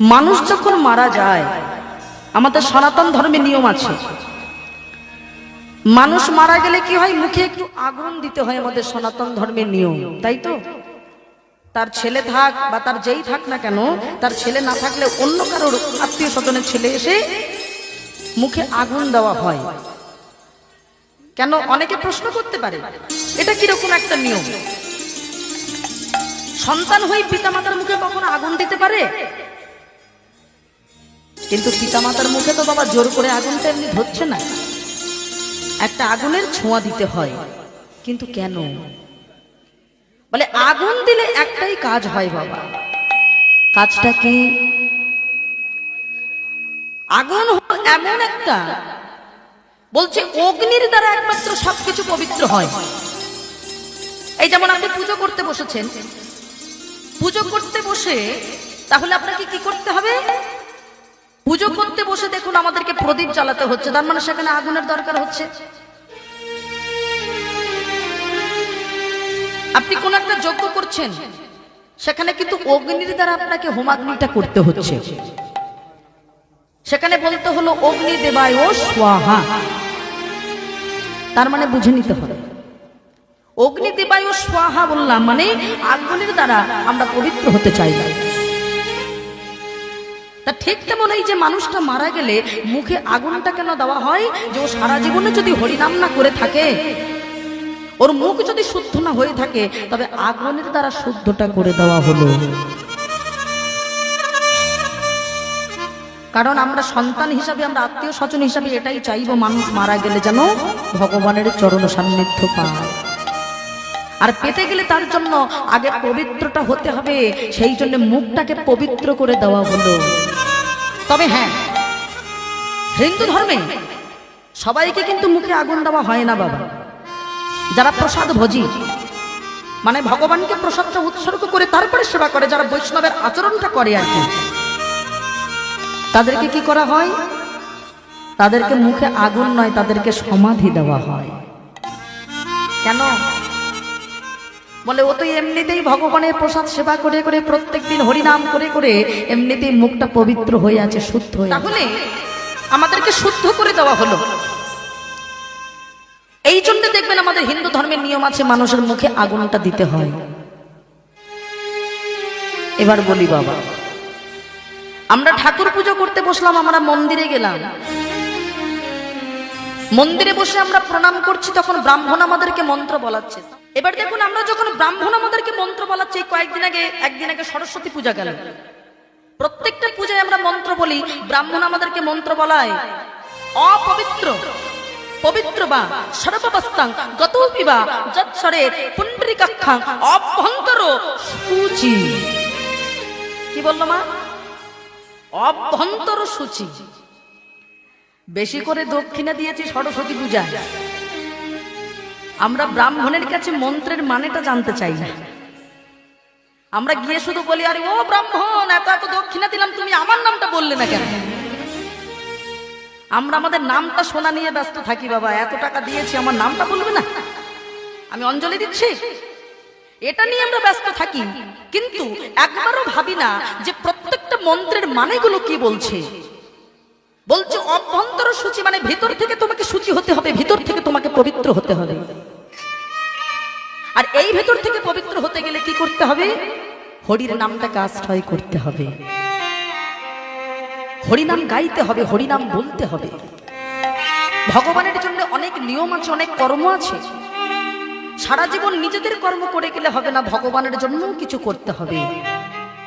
মানুষ যখন মারা যায়, আমাদের সনাতন ধর্মের নিয়ম আছে। মানুষ মারা গেলে কি হয়? মুখে একটু আগুন দিতে হয় আমাদের সনাতন ধর্মের নিয়ম, তাই তো? তার ছেলে থাক বা তার যেই থাক না কেন, তার ছেলে না থাকলে অন্য কারোর আত্মীয় স্বজনের ছেলে এসে মুখে আগুন দেওয়া হয়। কেন? অনেকে প্রশ্ন করতে পারে, এটা কীরকম একটা নিয়ম? সন্তান হয়ে পিতামাতার মুখে কখনো আগুন দিতে পারে? কিন্তু পিতামাতার মুখে তো বাবা জোর করে আগুনটা এমনি ধরছে না। একটা আগুনের ছোঁয়া দিতে হয়। কিন্তু কেন? বলে, আগুন দিলে একটাই কাজ হয় বাবা। কাজটা কি? আগুন এমন একটা, বলছে অগ্নির দ্বারা একমাত্র সবকিছু পবিত্র হয়। এই যেমন আপনি পুজো করতে বসেছেন, পুজো করতে বসে তাহলে আপনাকে কি করতে হবে? পুজো করতে বসে দেখুন আমাদেরকে প্রদীপ জ্বালাতে হচ্ছে। তার মানে সেখানে আগুনের দরকার হচ্ছে। আপনি কোন একটা যজ্ঞ করছেন, সেখানে কিন্তু অগ্নির দ্বারা আপনাকে হোমাগ্নিটা করতে হচ্ছে। সেখানে বলতে হলো, অগ্নি দেবায় ও স্বাহা। তার মানে বুঝে নিতে হবে। অগ্নি দেবায় ও স্বাহা বললাম মানে আগুনের দ্বারা আমরা পবিত্র হতে চাই না। তা ঠিক তেমন এই যে মানুষটা মারা গেলে মুখে আগুনটা কেন দেওয়া হয়? যে ও সারা জীবনে যদি হরিনাম না করে থাকে, ওর মুখ যদি শুদ্ধ না হয়ে থাকে, তবে আগুনের দ্বারা শুদ্ধটা করে দেওয়া হলো। কারণ আমরা সন্তান হিসাবে, আমরা আত্মীয় স্বজন হিসাবে এটাই চাইব মানুষ মারা গেলে যেন ভগবানের চরণ সান্নিধ্য পায়। আর পেতে গেলে তার জন্য আগে পবিত্রটা হতে হবে, সেই জন্য মুখটাকে পবিত্র করে দেওয়া হলো। তবে হ্যাঁ হিন্দু ধর্মে সবাইকে কিন্তু মুখে আগুন দেওয়া হয় না বাবা। যারা প্রসাদ ভোজি মানে ভগবানকে প্রসাদটা উৎসর্গ করে তারপরে সেবা করে, যারা বৈষ্ণবের আচরণটা করে আর কি, তাদেরকে কি করা হয়? তাদেরকে মুখে আগুন নয়, তাদেরকে সমাধি দেওয়া হয়। কেন? বলে, ও তো এমনিতেই ভগবানের প্রসাদ সেবা করে করে প্রত্যেকদিন হরিনাম করে করে এমনিতেই মুখটা পবিত্র হয়ে আছে, শুদ্ধ হয়ে তাহলে আমাদেরকে শুদ্ধ করে দেওয়া হলো। এই জন্য দেখবেন আমাদের হিন্দু ধর্মের নিয়ম আছে, মানুষের মুখে আগুনটা দিতে হয়। এবার বলি বাবা, আমরা ঠাকুর পুজো করতে বসলাম, আমরা মন্দিরে গেলাম। মন্দিরে বসে আমরা প্রণাম করছি, তখন ব্রাহ্মণ আমাদেরকে মন্ত্র বলাচ্ছে। এবার দেখুন আমরা যখন ব্রাহ্মণ আমাদেরকে মন্ত্র বলাচ্ছে কয়েকদিন আগে, একদিন আগে সরস্বতী পূজা গেল। প্রত্যেকটা পূজায় আমরা মন্ত্র বলি, ব্রাহ্মণ আমাদেরকে মন্ত্র বলায়, অপবিত্র, পবিত্র বা সর্ববস্তাং গত পিবা যৎসরে পুণ্ডরিকাক্ষাং অভ্যন্তর সূচি। কি বলল মা? অভ্যন্তর সূচি। বেশি করে দক্ষিণা দিয়েছি সরস্বতী পূজা আমরা ব্রাহ্মণের কাছে মন্ত্রের মানেটা জানতে চাই। আমরা গিয়ে শুধু বলি, আরে ও ব্রাহ্মণ, এত এত দক্ষিণা দিলাম, তুমি আমার নামটা বললে না কেন? আমরা আমাদের নামটা শোনা নিয়ে ব্যস্ত থাকি, বাবা, এত টাকা দিয়েছি, আমার নামটা বলবে না। আমি অঞ্জলি দিচ্ছি? এটা নিয়ে আমরা ব্যস্ত থাকি, কিন্তু একবারও ভাবি না যে প্রত্যেকটা মন্ত্রের মানেগুলো কি বলছে। বলছে, অভ্যন্তর সূচি মানে ভিতর থেকে তোমাকে সূচি হতে হবে, ভিতর থেকে তোমাকে পবিত্র হতে হবে। এই ভেতর থেকে পবিত্র হতে গেলে কি করতে হবে? হরির নামটাকে আশ্রয় করতে হবে। হরিনাম গাইতে হবে, হরিনাম বলতে হবে। ভগবানের জন্য অনেক নিয়ম আছে, অনেক কর্ম আছে। সারা জীবন নিজেদের কর্ম করে গেলে হবে না, ভগবানের জন্য কিছু করতে হবে।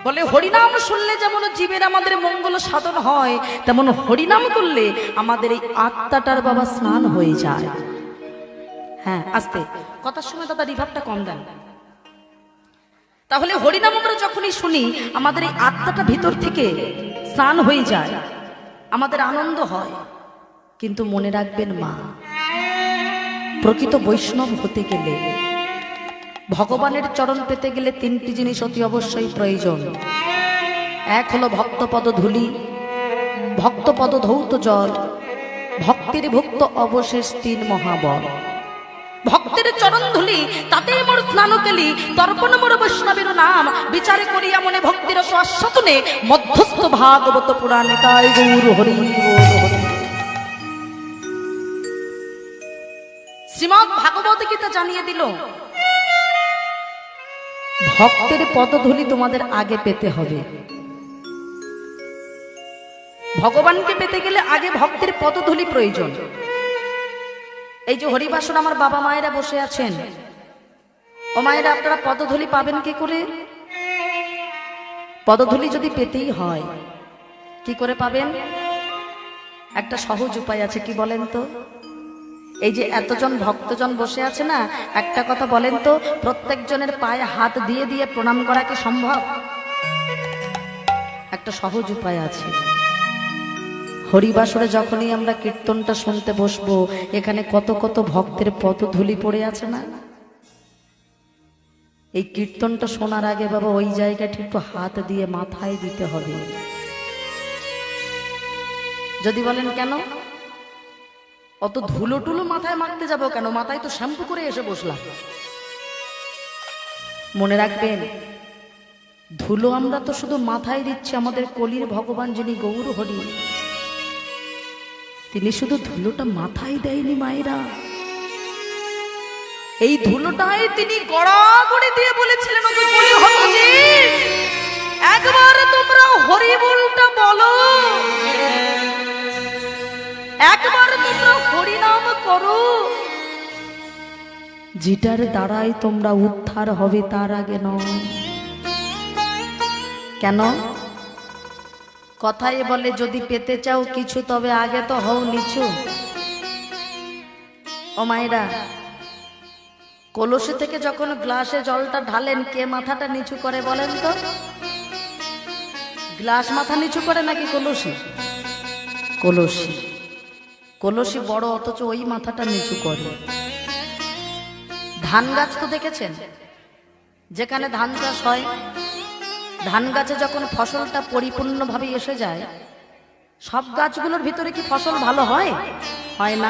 বলে হরিনাম শুনলে যেমন জীবের আমাদের মঙ্গল সাধন হয়, তেমন হরিনাম করলে আমাদের এই আত্মাটার বাবা স্নান হয়ে যায়। হ্যাঁ আস্তে। কথার সময় দাদা রিভাবটা কম দেন। তাহলে হরিনাম আমরা যখনই শুনি আমাদের এই আত্মাটা ভিতর থেকে স্নান হয়ে যায়। আমাদের আনন্দ হয়। কিন্তু মনে রাখবেন মা প্রকৃত বৈষ্ণব হতে গেলে ভগবানের চরণ পেতে গেলে তিনটি জিনিস অতি অবশ্যই প্রয়োজন। এক হলো ভক্তপদ ধুলি ভক্তপদ ধৌত জল ভক্তির ভুক্ত অবশেষ তিন মহাবল। চরণ ধুলি তাতেই মোর স্নান কেলি তর্পণ মোর বৈষ্ণবের নাম। বিচারে করিয়া মনে ভক্তির স্বাস্বতনে মধ্যস্থ ভাগবত পুরাণে তাই হরি। শ্রীমৎ ভাগবত গীতা জানিয়ে দিল, ভক্তের পদধূলি তোমাদের আগে পেতে হবে। ভগবানকে পেতে গেলে আগে ভক্তের পদধূলি প্রয়োজন। এই যে হরিবাসন আমার বাবা মায়েরা বসে আছেন। ও মায়েরা, আপনারা পদধূলি পাবেন কি করে? পদধূলি যদি পেতেই হয়, কি করে পাবেন? একটা সহজ উপায় আছে, কি বলেন তো? এই যে এতজন ভক্তজন বসে আছে না, একটা কথা বলেন তো, প্রত্যেকজনের পায়ে হাত দিয়ে দিয়ে প্রণাম করা কি সম্ভব? একটা সহজ উপায় আছে। হরিবাসরে যখনই আমরা কীর্তনটা শুনতে বসবো, এখানে কত কত ভক্তের পদধূলি পড়ে আছে না? এই কীর্তনটা শোনার আগে বাবা ওই জায়গাটা একটু হাত দিয়ে মাথায় দিতে হবে। যদি বলেন কেন? অত ধুলো টুলো মাথায় মাখতে যাব কেন? মাথায় তো শ্যাম্পু করে এসে বসলাম। মনে রাখবেন, ধুলো আমরা তো শুধু মাথায় দিচ্ছি, আমাদের কলির ভগবান যিনি গৌর হরি তিনি শুধু ধুলোটা মাথায় দেয়নি মায়েরা। এই ধুলোটাই তিনি গড়াগড়ি দিয়ে বলেছিলেন একবার তোমরা হরি বলটা বলো। একবার তোমরা হরিনাম করো। যেটার দ্বারাই তোমরা উদ্ধার হবে তার আগে নয়। কেন? কথাই বলে, যদি পেতে চাও কিছু, তবে আগে তো হও নিচু। ও মায়েরা, কলসি থেকে যখন গ্লাসে জলটা ঢালেন, কে মাথাটা নিচু করে বলেন তো? গ্লাস মাথা নিচু করে নাকি কলসি? কলসি। কলসি বড়, অথচ ওই মাথাটা নিচু করে। ধান গাছ তো দেখেছেন? যেখানে ধান চাষ হয় ধান গাছে যখন ফসলটা পরিপূর্ণভাবে এসে যায়, সব গাছগুলোর ভিতরে কি ফসল ভালো হয়? হয় না।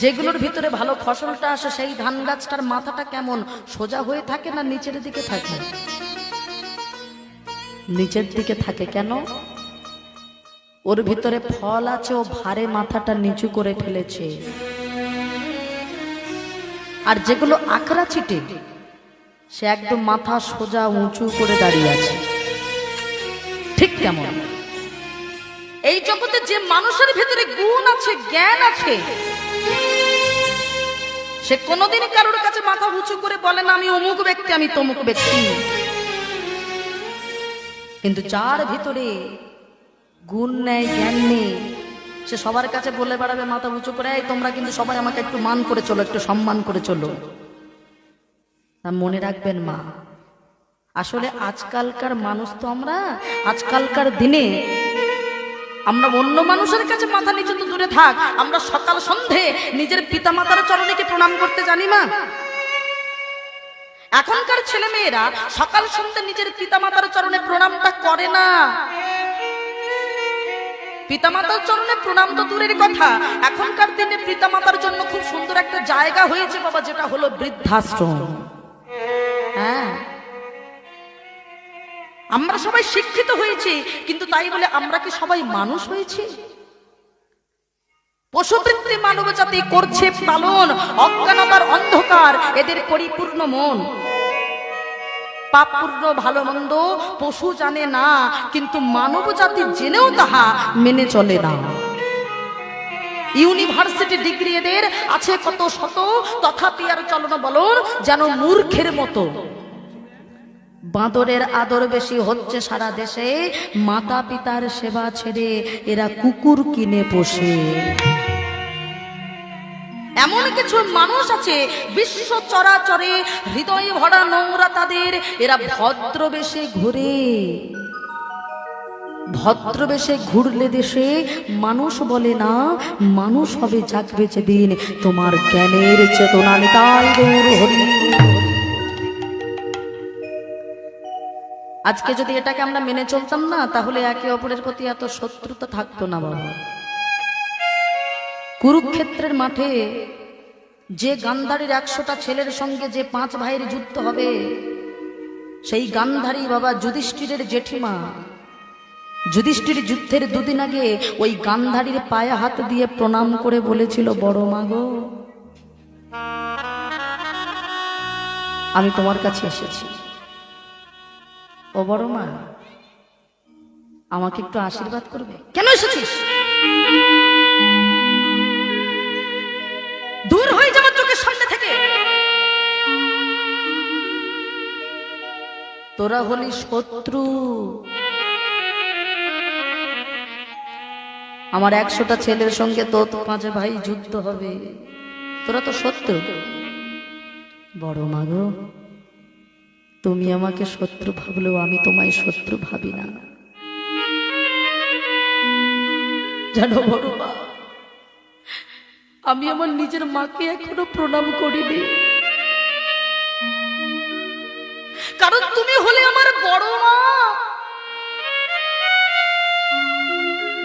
যেগুলোর ভিতরে ভালো ফসলটা আসে, সেই ধান গাছটার মাথাটা কেমন, সোজা হয়ে থাকে না নিচের দিকে থাকে? নিচের দিকে থাকে কেন? ওর ভিতরে ফল আছে, ও ভারে মাথাটা নিচু করে ফেলেছে। আর যেগুলো আখড়া ছিটে সে একদম মাথা সোজা উঁচু করে দাঁড়িয়ে আছে। ঠিক কেমন এই জগতে যে মানুষের ভেতরে গুণ আছে, জ্ঞান আছে, সে কোনোদিন কারোর কাছে মাথা উঁচু করে বলে না, আমি অমুক ব্যক্তি, আমি তমুক ব্যক্তি। কিন্তু যার ভিতরে গুণ নেই, জ্ঞান নেই, সে সবার কাছে বলে বেড়াবে মাথা উঁচু করে তোমরা কিন্তু সবাই আমাকে একটু মান করে চলো, একটু সম্মান করে চলো। তা মনে রাখবেন মা, আসলে আজকালকার মানুষ তো আমরা, আজকালকার দিনে আমরা অন্য মানুষের কাছে মাথা নিচু তো দূরে থাক, আমরা সকাল সন্ধে নিজের পিতা মাতার চরণে প্রণাম করতে জানি মা। এখনকার ছেলে মেয়েরা সকাল সন্ধে নিজের পিতা মাতার চরণে প্রণামটা করে না। পিতামাতার চরণে প্রণাম তো দূরের কথা, এখনকার দিনে পিতামাতার জন্য খুব সুন্দর একটা জায়গা হয়েছে বাবা, যেটা হলো বৃদ্ধাশ্রম। আমরা সবাই শিক্ষিত হয়েছি, কিন্তু তাই বলে আমরা কি সবাই মানুষ হয়েছি? পশুবৃত্তি মানব জাতি করছে পালন অজ্ঞানতার অন্ধকার, এদের পরিপূর্ণ মন। পাপপূর্ণ, ভালো মন্দ, পশু জানে না, কিন্তু মানব জাতি জেনেও তাহা মেনে চলে না। ইউনিভার্সিটি ডিগ্রি এদের আছে কত শত, তথাপি আর চলন বলন যেন মূর্খের মতো। বাঁদরের আদর বেশি হচ্ছে সারা দেশে মাতা পিতার সেবা ছেড়ে এরা কুকুর কিনে পোষে। এমন কিছু মানুষ আছে, বিশ্ব চরাচরে হৃদয় ভরা নোংরা তাদের, এরা ভদ্রবেশে ঘুরে। ভদ্রবেশে ঘুরলে দেশে মানুষ বলে না, মানুষ হবে জাগবে যেদিন তোমার জ্ঞানের চেতনা নিতাই গৌর হরি আজকে যদি এটাকে আমরা মেনে চলতাম না, তাহলে একে অপরের প্রতি এত শত্রুতা থাকতো না বাবা। কুরুক্ষেত্রের মাঠে যে গান্ধারীর একশোটা ছেলের সঙ্গে যে পাঁচ ভাইয়ের যুদ্ধ হবে, সেই গান্ধারী বাবা যুধিষ্ঠিরের জেঠিমা, যুধিষ্ঠির যুদ্ধের দুদিন আগে ওই গান্ধারীর পায়ে হাত দিয়ে প্রণাম করে বলেছিল, বড় মা গো, আমি তোমার কাছে এসেছি। ও বড় মা, আমাকে একটু আশীর্বাদ করবে। কেন এসেছিস? দূর হয়ে যাওয়ার চোখের সামনে থেকে। তোরা হলি শত্রু। আমার একশোটা ছেলের সঙ্গে তো পাঁচে ভাই যুদ্ধ হবে। তোরা তো শত্রু। বড় মাগো তুমি আমাকে শত্রু ভাবলেও আমি তোমায় শত্রু ভাবি না। জানো বড় মা, আমি আমার নিজের মাকে এখনও প্রণাম করিনি। কারণ তুমি হলে আমার বড় মা।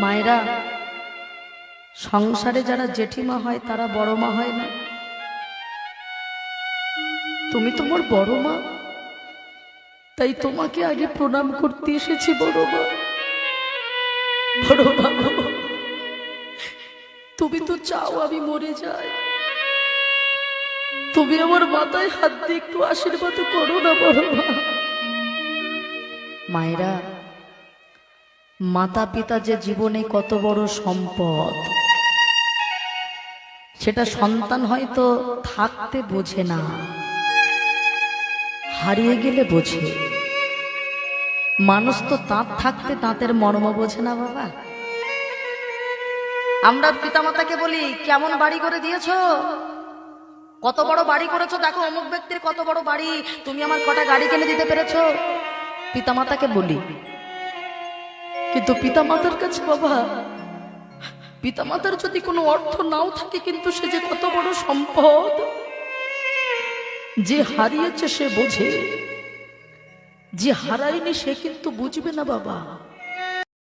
মায়েরা, সংসারে যারা জেঠিমা হয়, তারা বড় মা হয় না। তুমি তোমার বড় মা। তাই তোমাকে আগে প্রণাম করতে এসেছি, বড় মা। বড় মা তুমি তো চাও আমি মরে যাই। তুমি আমার মাথায় হাত দিয়ে একটু আশীর্বাদ করো না, বড় মা। মায়েরা মাতা পিতা যে জীবনে কত বড় সম্পদ, সেটা সন্তান হয়তো থাকতে বোঝে না। হারিয়ে গেলে বোঝে। মানুষ তো তাঁত থাকতে তাঁতের মর্ম বোঝে না বাবা। আমরা পিতামাতাকে বলি, কেমন বাড়ি করে দিয়েছ? কত বড় বাড়ি করেছ? দেখো, অমুক ব্যক্তির কত বড় বাড়ি। তুমি আমার কটা গাড়ি কিনে দিতে পেরেছ? পিতামাতাকে বলি, কিন্তু পিতামাতার কাছে বাবা, পিতামাতার যদি কোনো অর্থ নাও থাকে, কিন্তু সে যে কত বড় সম্পদ যে হারিয়েছে সে বোঝে। যে হারায়নি সে কিন্তু বুঝবে না বাবা।